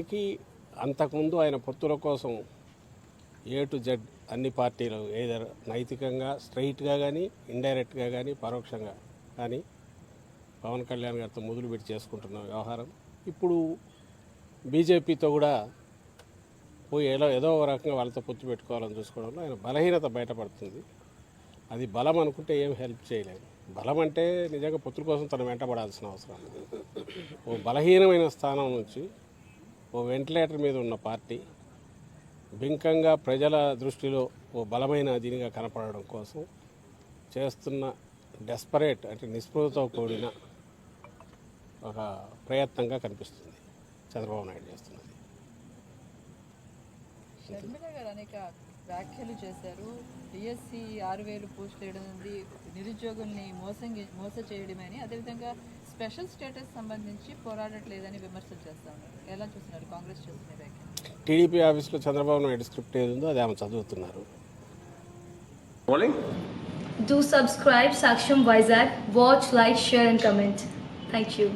దానికి అంతకుముందు ఆయన పొత్తుల కోసం ఏ టు జెడ్ అన్ని పార్టీలు ఏదర్ నైతికంగా స్ట్రైట్గా కానీ ఇండైరెక్ట్గా కానీ పరోక్షంగా కానీ పవన్ కళ్యాణ్ గారితో మొదలు పెట్టి చేసుకుంటున్న వ్యవహారం. ఇప్పుడు బీజేపీతో కూడా పోయి ఏదో ఏదో ఒక రకంగా వాళ్ళతో పొత్తు పెట్టుకోవాలని చూసుకోవడంలో ఆయన బలహీనత బయటపడుతుంది. అది బలం అనుకుంటే ఏం హెల్ప్ చేయలేదు బలం అంటే నిజంగా పొత్తుల కోసం తను వెంటబడాల్సిన అవసరం ఓ బలహీనమైన స్థానం నుంచి ఓ వెంటిలేటర్ మీద ఉన్న పార్టీ బింకంగా ప్రజల దృష్టిలో ఓ బలమైన దీనిగా కనపడడం కోసం చేస్తున్న డెస్పరేట్ అంటే నిస్పృహతో కూడిన ఒక ప్రయత్నంగా కనిపిస్తుంది. చంద్రబాబు నాయుడు చేస్తున్నది. షర్మిల గారు అనేక వ్యాఖ్యలు చేశారు. డిఎస్సి ఆరు వేలు పోస్టులు వేయడం ఉంది నిరుద్యోగుల్ని మోసం మోస చేయడమని అదేవిధంగా స్పెషల్ స్టేటస్ సంబంధించి పోరాడట్లేదని విమర్శలు చేస్తా ఉన్నారు. ఎలా చూస్తున్నారు కాంగ్రెస్ టీడీపీ ఆఫీస్లో చంద్రబాబు నాయుడు స్క్రిప్ట్ ఏది ఉందో అది ఆమె చదువుతున్నారు. Do subscribe Saksham Vizag. Watch, like, share, and comment. Thank you.